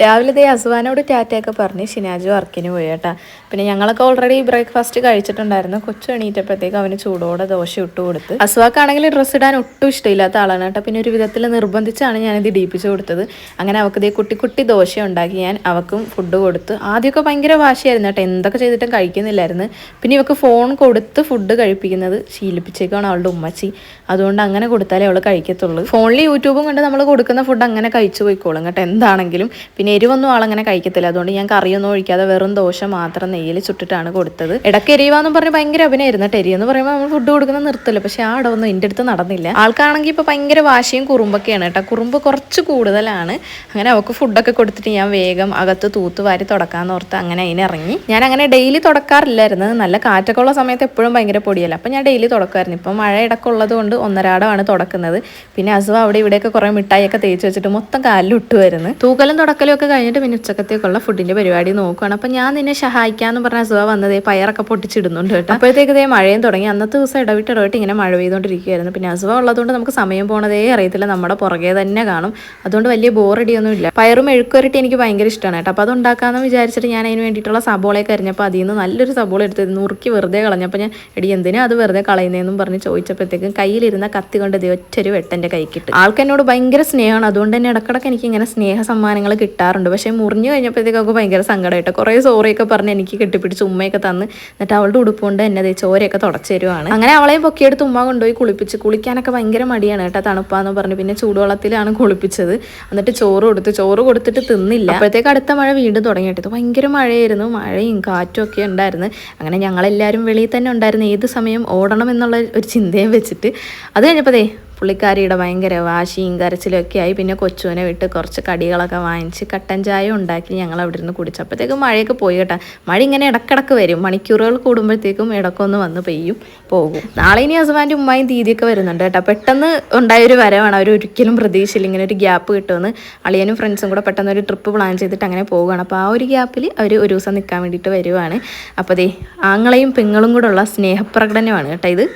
രാവിലെ ദേ അസുവാനോട് ടാറ്റയൊക്കെ പറഞ്ഞ് ഷിനാജ് വർക്കിന് പോയി കേട്ടാ. പിന്നെ ഞങ്ങളൊക്കെ ഓൾറെഡി ബ്രേക്ക്ഫാസ്റ്റ് കഴിച്ചിട്ടുണ്ടായിരുന്നു. കൊച്ചു എണീറ്റപ്പോഴത്തേക്ക് അവന് ചൂടോടെ ദോശ ഇട്ട് കൊടുത്ത്. അസുവാക്കാണെങ്കിൽ ഡ്രസ്സ് ഇടാൻ ഒട്ടും ഇഷ്ടമില്ലാത്ത ആളാണ് കേട്ടോ. പിന്നെ ഒരു വിധത്തിൽ നിർബന്ധിച്ചാണ് ഞാനിത് ഇടിപ്പിച്ച് കൊടുത്തത്. അങ്ങനെ അവൾക്ക് ദേ കുട്ടി കുട്ടി ദോശ ഉണ്ടാക്കി ഞാൻ അവക്കും ഫുഡ് കൊടുത്ത്. ആദ്യമൊക്കെ ഭയങ്കര വാശിയായിരുന്നു കേട്ടോ. എന്തൊക്കെ ചെയ്തിട്ടും കഴിക്കുന്നില്ലായിരുന്നു. പിന്നെ ഇവക്ക് ഫോൺ കൊടുത്ത് ഫുഡ് കഴിപ്പിക്കുന്നത് ശീലിപ്പിച്ചേക്കാണ് അവളുടെ ഉമ്മച്ചി. അതുകൊണ്ട് അങ്ങനെ കൊടുത്താലേ അവൾ കഴിക്കത്തുള്ളൂ. ഫോണിൽ യൂട്യൂബും കണ്ട് നമ്മൾ കൊടുക്കുന്ന ഫുഡ് അങ്ങനെ കഴിച്ചു പോയിക്കോളും കേട്ടോ. എന്താണെങ്കിലും. പിന്നെ എരിവൊന്നും ആളങ്ങനെ കഴിക്കത്തില്ല. അതുകൊണ്ട് ഞാൻ കറിയൊന്നും ഒഴിക്കാതെ വെറും ദോശ മാത്രം നെയ്യിൽ ചുട്ടിട്ടാണ് കൊടുത്തത്. ഇടയ്ക്ക് എരിവാന്ന് പറഞ്ഞ് ഭയങ്കര അഭിനയായിരുന്നു. കേട്ടോ എരിയെന്ന് പറയുമ്പോൾ നമ്മൾ ഫുഡ് കൊടുക്കുന്ന നിർത്തില്ല. പക്ഷെ ആ അടവൊന്നും എന്റെ അടുത്ത് നടന്നില്ല. ആൾക്കാണെങ്കിൽ ഇപ്പോൾ ഭയങ്കര വാശിയും കുറുമ്പൊക്കെയാണ് കേട്ടോ. കുറുമ്പ് കുറച്ച് കൂടുതലാണ്. അങ്ങനെ അവൾക്ക് ഫുഡൊക്കെ കൊടുത്തിട്ട് ഞാൻ വേഗം അകത്ത് തൂത്ത് വാരി തുടക്കാന്ന് ഓർത്ത് അങ്ങനെ അതിനിറങ്ങി ഞാൻ അങ്ങനെ ഡെയിലി തുടക്കാറില്ലായിരുന്നു. നല്ല കാറ്റൊക്കെ ഉള്ള സമയത്ത് എപ്പോഴും ഭയങ്കര പൊടിയല്ല. അപ്പം ഞാൻ ഡെയിലി തുടക്കുമായിരുന്നു ഇപ്പം മഴ ഇടക്കുള്ളത് കൊണ്ട് ഒന്നരാടമാണ് തുടക്കുന്നത്. പിന്നെ അസുഖം അവിടെ ഇവിടെയൊക്കെ കുറേ മിഠായിയൊക്കെ തേച്ച് വെച്ചിട്ട് മൊത്തം കാലിൽ ഇട്ടുമായിരുന്നു തൂക്കലും തുടക്കലും ഒക്കെ കഴിഞ്ഞിട്ട് പിന്നെ ഉച്ചക്കത്തേക്കുള്ള ഫുഡിന്റെ പരിപാടി നോക്കുകയാണ് അപ്പോൾ ഞാൻ നിന്നെ സഹായിക്കാന്ന് പറഞ്ഞ അസുഖ വന്നതേ പയറൊക്കെ പൊട്ടിച്ചിടുന്നുണ്ട് കേട്ടോ. അപ്പോഴത്തേക്ക് ഇതേ മഴയും തുടങ്ങി. അന്നത്തെ ദിവസം ഇടവിട്ട് ഇടവിട്ട് ഇങ്ങനെ മഴ പെയ്തുകൊണ്ടിരിക്കുകയായിരുന്നു പിന്നെ അസുഖ ഉള്ളതുകൊണ്ട് നമുക്ക് സമയം പോണതേ അറിയത്തില്ല. നമ്മുടെ പുറകെ തന്നെ കാണും. അതുകൊണ്ട് വലിയ ബോറടിയൊന്നും ഇല്ല. പയറും എഴുക്കുരട്ടി എനിക്ക് ഭയങ്കര ഇഷ്ടമാണ് കേട്ടോ. അപ്പോൾ അത് ഉണ്ടാക്കാമെന്ന് വിചാരിച്ചിട്ട് ഞാൻ അതിന് വേണ്ടിയിട്ടുള്ള സബോളയൊക്കെ അരിഞ്ഞപ്പോൾ അതിൽ നിന്ന് നല്ലൊരു സബോള എടുത്ത് നുറുക്കി വെറുതെ കളഞ്ഞപ്പോൾ ഞാൻ എടി എന്തിനാ അത് വെറുതെ കളയുന്നതെന്നും പറഞ്ഞ് ചോദിച്ചപ്പോഴത്തേക്കും കയ്യിലിരുന്ന കത്തി കൊണ്ട് ഒറ്റ ഒറ്റൊരു വെട്ടന്റെ കൈക്കിട്ട് ആൾക്കെന്നോട് ഭയങ്കര സ്നേഹമാണ്. അതുകൊണ്ട് തന്നെ ഇടക്കിടക്ക് എനിക്ക് ഇങ്ങനെ സ്നേഹ സമ്മാനങ്ങൾ കിട്ടാറുണ്ട്. പക്ഷേ മുറിഞ്ഞു കഴിഞ്ഞപ്പോഴത്തേക്ക് അവൾക്ക് ഭയങ്കര സങ്കടമായിട്ട് കുറേ സോറിയൊക്കെ പറഞ്ഞ് എനിക്ക് കെട്ടിപ്പിടിച്ച് ഉമ്മയൊക്കെ തന്ന് എന്നിട്ട് അവളുടെ ഉടുപ്പ് കൊണ്ട് എന്നെ ദേ ചോരയൊക്കെ തുടച്ചു തരുവാണ്. അങ്ങനെ അവളെയും പൊക്കിയെടുത്ത് ഉമ്മ കൊണ്ടുപോയി കുളിപ്പിച്ച്. കുളിക്കാനൊക്കെ ഭയങ്കര മടിയാണ് കേട്ടോ തണുപ്പാന്ന് പറഞ്ഞ്. പിന്നെ ചൂടുവെള്ളത്തിലാണ് കുളിപ്പിച്ചത്. എന്നിട്ട് ചോറ് കൊടുത്ത് ചോറ് കൊടുത്തിട്ട് തിന്നില്ല. അപ്പോഴത്തേക്ക് അടുത്ത മഴ വീണ്ടും തുടങ്ങിയിട്ട് ഭയങ്കര മഴയായിരുന്നു. മഴയും കാറ്റും ഒക്കെ ഉണ്ടായിരുന്നു. അങ്ങനെ ഞങ്ങളെല്ലാവരും വെളിയിൽ തന്നെ ഉണ്ടായിരുന്നു. ഏത് സമയം ഓടണം എന്നുള്ള ഒരു ചിന്തയും വെച്ചിട്ട്. അത് കഴിഞ്ഞപ്പോൾ ദേ പുള്ളിക്കാരിയുടെ ഭയങ്കര വാശിയും കരച്ചിലും ഒക്കെ ആയി. പിന്നെ കൊച്ചുവിനെ വിട്ട് കുറച്ച് കടികളൊക്കെ വാങ്ങിച്ച് കട്ടൻ ചായ ഉണ്ടാക്കി ഞങ്ങൾ അവിടെ ഇരുന്ന് കുടിച്ചപ്പോഴത്തേക്കും മഴയൊക്കെ പോയി കേട്ടോ. മഴ ഇങ്ങനെ ഇടക്കിടക്ക് വരും. മണിക്കൂറുകൾ കൂടുമ്പോഴത്തേക്കും ഇടക്കൊന്ന് വന്ന് പെയ്യും പോകും. നാളെ ഇനി ഹസ്ബൻഡ് ഉമ്മായും ദീദിയൊക്കെ വരുന്നുണ്ട് കേട്ടോ. പെട്ടെന്ന് ഉണ്ടായൊരു വരവാണ്. അവർ ഒരിക്കലും പ്രതീക്ഷയില്ല ഇങ്ങനെ ഒരു ഗ്യാപ്പ് കിട്ടുമെന്ന്. അളിയനും ഫ്രണ്ട്സും കൂടെ പെട്ടെന്ന് ഒരു ട്രിപ്പ് പ്ലാൻ ചെയ്തിട്ട് അങ്ങനെ പോവുകയാണ്. അപ്പോൾ ആ ഒരു ഗ്യാപ്പിൽ അവർ ഒരു ദിവസം നിൽക്കാൻ വേണ്ടിയിട്ട് വരുവാണ്. അപ്പോൾ ദേ ആങ്ങളെയും പെങ്ങളും കൂടെ ഉള്ള സ്നേഹപ്രകടനമാണ് കേട്ടോ ഇത്.